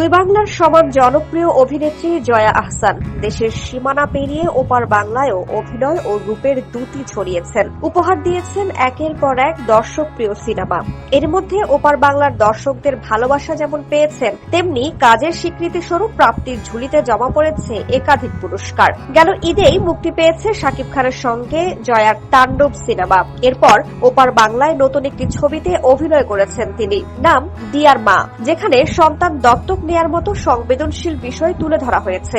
দুই বাংলার সমান জনপ্রিয় অভিনেত্রী জয়া আহসান দেশের সীমানা পেরিয়ে ওপার বাংলায়ও অভিনয় ও রূপের দুটি ছড়িয়েছেন। উপহার দিয়েছেন একের পর এক দর্শক প্রিয় সিনেমা। এর মধ্যে ওপার বাংলার দর্শকদের ভালোবাসা যেমন পেয়েছেন, তেমনি কাজের স্বীকৃতি স্বরূপ প্রাপ্তির ঝুলিতে জমা পড়েছে একাধিক পুরস্কার। গেল ঈদেই মুক্তি পেয়েছে শাকিব খানের সঙ্গে জয়ার তাণ্ডব সিনেমা। এরপর ওপার বাংলায় নতুন একটি ছবিতে অভিনয় করেছেন তিনি। নাম দিয়ার মা, যেখানে সন্তান দত্তক নেয়ার মতো সংবেদনশীল বিষয় তুলে ধরা হয়েছে।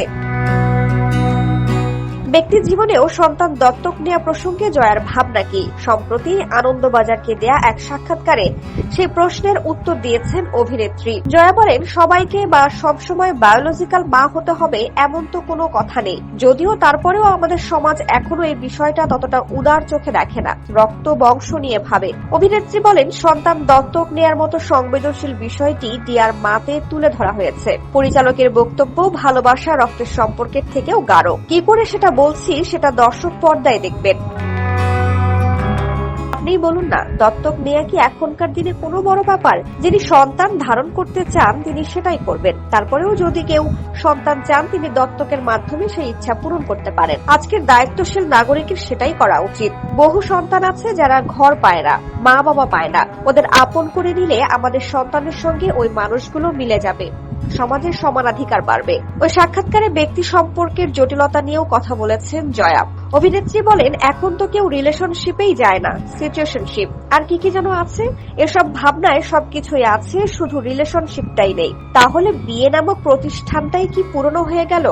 ব্যক্তি জীবনেও সন্তান দত্তক নেওয়া প্রসঙ্গে জয়ার ভাবনা কি? সম্প্রতি আনন্দবাজারকে দেয়া এক সাক্ষাৎকারে সেই প্রশ্নের উত্তর দিয়েছেন অভিনেত্রী। জয়া বলেন, সবাইকে বা সবসময় বায়োলজিক্যাল মা হতে হবে এমন তো কোনো কথা নেই। যদিও তারপরেও আমাদের সমাজ এখনও এই বিষয়টা ততটা উদার চোখে দেখে না। রক্ত, বংশ নিয়ে ভাবে। অভিনেত্রী বলেন, সন্তান দত্তক নেয়ার মতো সংবেদনশীল বিষয়টি দিয়ার মাতে তুলে ধরা হয়েছে। পরিচালকের বক্তব্য, ভালোবাসা রক্তের সম্পর্কের থেকেও গাঢ়। কি করে সেটা বলছি, সেটা দর্শক পর্দায় দেখবেন। আপনি বলুন না, দত্তক নেয়া কি এখনকার দিনে কোনো বড় ব্যাপার? যিনি সন্তান ধারণ করতে চান, তিনি সেটাই করবেন। তারপরেও যদি কেউ সন্তান চান, তিনি দত্তকের মাধ্যমে সেই ইচ্ছা পূরণ করতে পারেন। আজকের দায়িত্বশীল নাগরিকের সেটাই করা উচিত। বহু সন্তান আছে যারা ঘর পায় না মা বাবা পায় না। ওদের আপন করে নিলে আমাদের সন্তানের সঙ্গে ওই মানুষগুলো মিলে যাবে। সমাজের সমানাধিকার বাড়বে। ওই সাক্ষাৎকারে ব্যক্তি সম্পর্কের জটিলতা নিয়েও কথা বলেছেন জয়া অভিনেত্রী বলেন, এখন তো কেউ রিলেশনশিপেই যায় না সিচুয়েশনশিপ আর কি কি যেন আছে? এসব ভাবনায় সবকিছুই আছে, শুধু রিলেশনশিপটাই নেই। তাহলে বিয়ে নামক প্রতিষ্ঠানটাই কি পুরনো হয়ে গেল?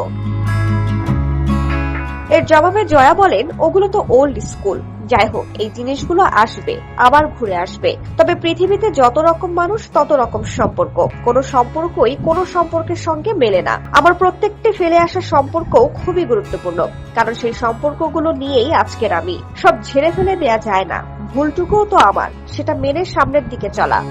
এর জবাবে জয়া বলেন, ওগুলো তো ওল্ড স্কুল যাই হোক এই জিনিসগুলো আসবে, আবার ঘুরে আসবে। তবে পৃথিবীতে যত রকম মানুষ, তত রকম সম্পর্ক। কোন সম্পর্কই কোন সম্পর্কের সঙ্গে মেলে না। আবার প্রত্যেকটি ফেলে আসা সম্পর্ক খুবই গুরুত্বপূর্ণ। কারণ সেই সম্পর্কগুলো নিয়েই আজকের আমি। সব ঝেড়ে ফেলে দেয়া যায় না। ভুলটুকুও তো আমার। সেটা মেনে সামনের দিকে চলা।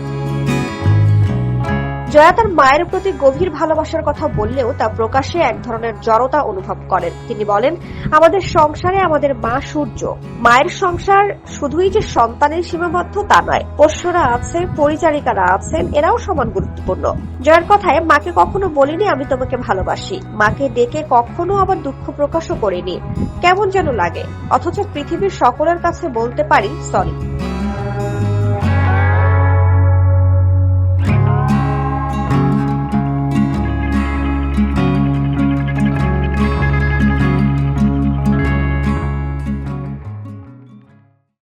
জয়া তার মায়ের প্রতি গভীর ভালোবাসার কথা বললেও তা প্রকাশে এক ধরনের জড়তা অনুভব করেন। তিনি বলেন, আমাদের সংসারে আমাদের মা সূর্য। মায়ের সংসার শুধুই যে সন্তানের সীমাবদ্ধ তা নয়, পোষ্যরা আছে পরিচারিকারা আছেন, এরাও সমান গুরুত্বপূর্ণ। জয়ার কথায়, মাকে কখনো বলিনি আমি তোমাকে ভালোবাসি। মাকে ডেকে কখনো আবার দুঃখ প্রকাশও করিনি। কেমন যেন লাগে। অথচ পৃথিবীর সকলের কাছে বলতে পারি, সরি।